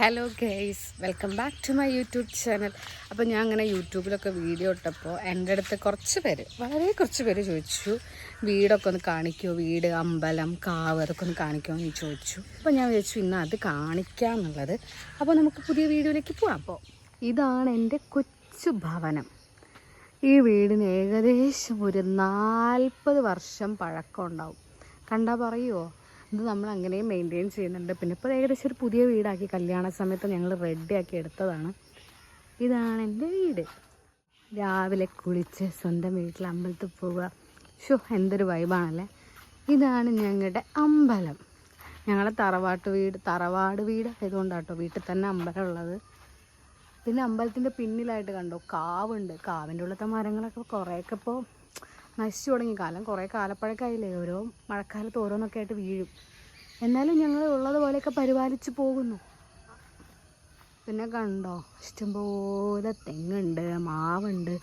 Hello guys welcome back to my YouTube channel അപ്പോൾ ഞാൻ അങ്ങനെ യൂട്യൂബിലൊക്കെ വീഡിയോ ഇട്ടപ്പോൾ എന്റെ അടുത്ത് കുറച്ച് പേര് വളരെ കുറച്ച് പേര് ചോദിച്ചു. വീടൊക്കെ ഒന്ന് കാണിക്കുമോ വീട് അമ്പലം കാവ് അതൊക്കെ ഒന്ന് കാണിക്കുമോ എന്ന് ചോദിച്ചു. അപ്പോൾ ഞാൻ വിചാരിച്ചു ഇന്ന് അത് കാണിക്കാം എന്നുള്ളത് അപ്പോൾ നമുക്ക് പുതിയ വീഡിയോയിലേക്ക് പോവാം. അപ്പോൾ ഇതാണ് എന്റെ കൊച്ചു ഭവനം. ഈ വീടിന് ഏകദേശം ഒരു നാൽപ്പത് വർഷം പഴക്കം ഉണ്ടാവും. കണ്ടാൽ പറയുമോ ഇത് നമ്മൾ അങ്ങനെയും മെയിന്റെയിൻ ചെയ്യുന്നുണ്ട്. പിന്നെ ഇപ്പോൾ ഏകദേശം ഒരു പുതിയ വീടാക്കി. കല്യാണ സമയത്ത് ഞങ്ങൾ റെഡിയാക്കി എടുത്തതാണ്. ഇതാണ് എന്റെ വീട്. രാവിലെ കുളിച്ച് സ്വന്തം വീട്ടിൽ അമ്പലത്തിൽ പോവുക. ഷോ എന്തൊരു വൈബാണല്ലേ ഇതാണ് ഞങ്ങളുടെ അമ്പലം. ഞങ്ങളുടെ തറവാട്ട് വീട് തറവാട് വീട് ആയതുകൊണ്ടാട്ടോ വീട്ടിൽ തന്നെ അമ്പലം ഉള്ളത്. പിന്നെ അമ്പലത്തിന്റെ പിന്നിലായിട്ട് കണ്ടോ കാവുണ്ട്. കാവിന്റെ ഉള്ളത്തെ മരങ്ങളൊക്കെ കുറേയൊക്കെ ഇപ്പോൾ നശിച്ചു തുടങ്ങി കാലം. കുറേ കാലപ്പഴക്കായില്ലേ ഓരോ മഴക്കാലത്ത് ഓരോന്നൊക്കെ ആയിട്ട് വീഴും. എന്നാലും ഞങ്ങൾ ഉള്ളതുപോലെയൊക്കെ പരിപാലിച്ച് പോകുന്നു. പിന്നെ കണ്ടോ? ഇഷ്ടംപോലെ തെങ്ങുണ്ട് മാവുണ്ട്.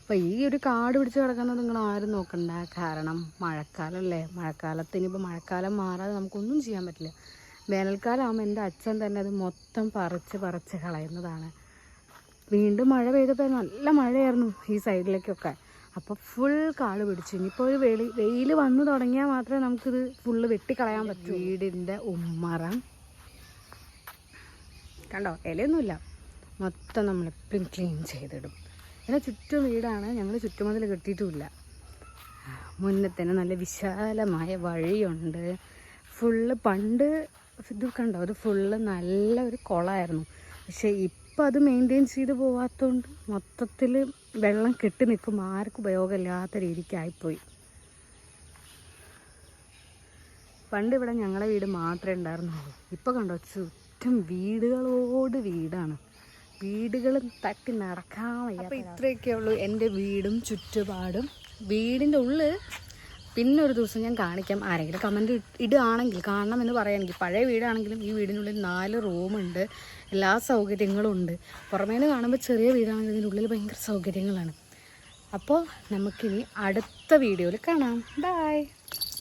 അപ്പോൾ ഈ ഒരു കാട് പിടിച്ച് കിടക്കുന്നത് നിങ്ങൾ ആരും നോക്കണ്ട. കാരണം മഴക്കാലമല്ലേ മഴക്കാലത്ത് ഇനിയിപ്പോൾ മഴക്കാലം മാറാതെ നമുക്കൊന്നും ചെയ്യാൻ പറ്റില്ല. വേനൽക്കാലം ആകുമ്പോൾ എന്റെ അച്ഛൻ തന്നെ അത് മൊത്തം പറിച്ച് പറിച്ച് കളയുന്നതാണ്. വീണ്ടും മഴ പെയ്തപ്പോൾ നല്ല മഴയായിരുന്നു ഈ സൈഡിലേക്കൊക്കെ. അപ്പോൾ ഫുൾ കാട് പിടിച്ചു. ഇനിയിപ്പോൾ ഒരു വെളി വെയിൽ വന്നു തുടങ്ങിയാൽ മാത്രമേ നമുക്കിത് ഫുള്ള് വെട്ടിക്കളയാൻ പറ്റൂ. വീടിന്റെ ഉമ്മറം. കണ്ടോ? ഇലയൊന്നുമില്ല. മൊത്തം നമ്മൾ എപ്പോഴും ക്ലീൻ ചെയ്തിടും. പിന്നെ ചുറ്റും വീടാണ്. ഞങ്ങൾ ചുറ്റുമതിൽ കെട്ടിയിട്ടുമില്ല മുന്നത്തേന് നല്ല വിശാലമായ വഴിയുണ്ട്. ഫുള്ള് പണ്ട് ഇത് കണ്ടോ? അത് ഫുള്ള് നല്ല ഒരു കുളമായിരുന്നു. പക്ഷേ ഇപ്പം അത് മെയിന്റെയിൻ ചെയ്ത് പോവാത്തതുകൊണ്ട് മൊത്തത്തിൽ വെള്ളം കെട്ടി നിൽക്കും. ആർക്കും ഉപയോഗമില്ലാത്ത രീതിക്കായിപ്പോയി. പണ്ട് ഇവിടെ ഞങ്ങളെ വീട് മാത്രമേ ഉണ്ടായിരുന്നുള്ളൂ. ഇപ്പോൾ കണ്ടോ ചുറ്റും വീടുകളോട് വീടാണ്. വീടുകളും തട്ടി നടക്കാൻ വയ്യ അപ്പോൾ ഇത്രയൊക്കെ ഉള്ളൂ എന്റെ വീടും ചുറ്റുപാടും. വീടിന്റെ ഉള്ളിൽ പിന്നെ ഒരു ദിവസം ഞാൻ കാണിക്കാം. ആരെങ്കിലും കമന്റ് ഇടുകയാണെങ്കിൽ കാണണം എന്ന് പറയുകയാണെങ്കിൽ പഴയ വീടാണെങ്കിലും ഈ വീടിനുള്ളിൽ നാല് റൂമുണ്ട് എല്ലാ സൗകര്യങ്ങളും ഉണ്ട് പുറമേന്ന് കാണുമ്പോൾ ചെറിയ വീടാണെങ്കിലും ഇതിനുള്ളിൽ ഭയങ്കര സൗകര്യങ്ങളാണ്. അപ്പോൾ നമുക്കിനി അടുത്ത വീഡിയോയിൽ കാണാം. ബൈ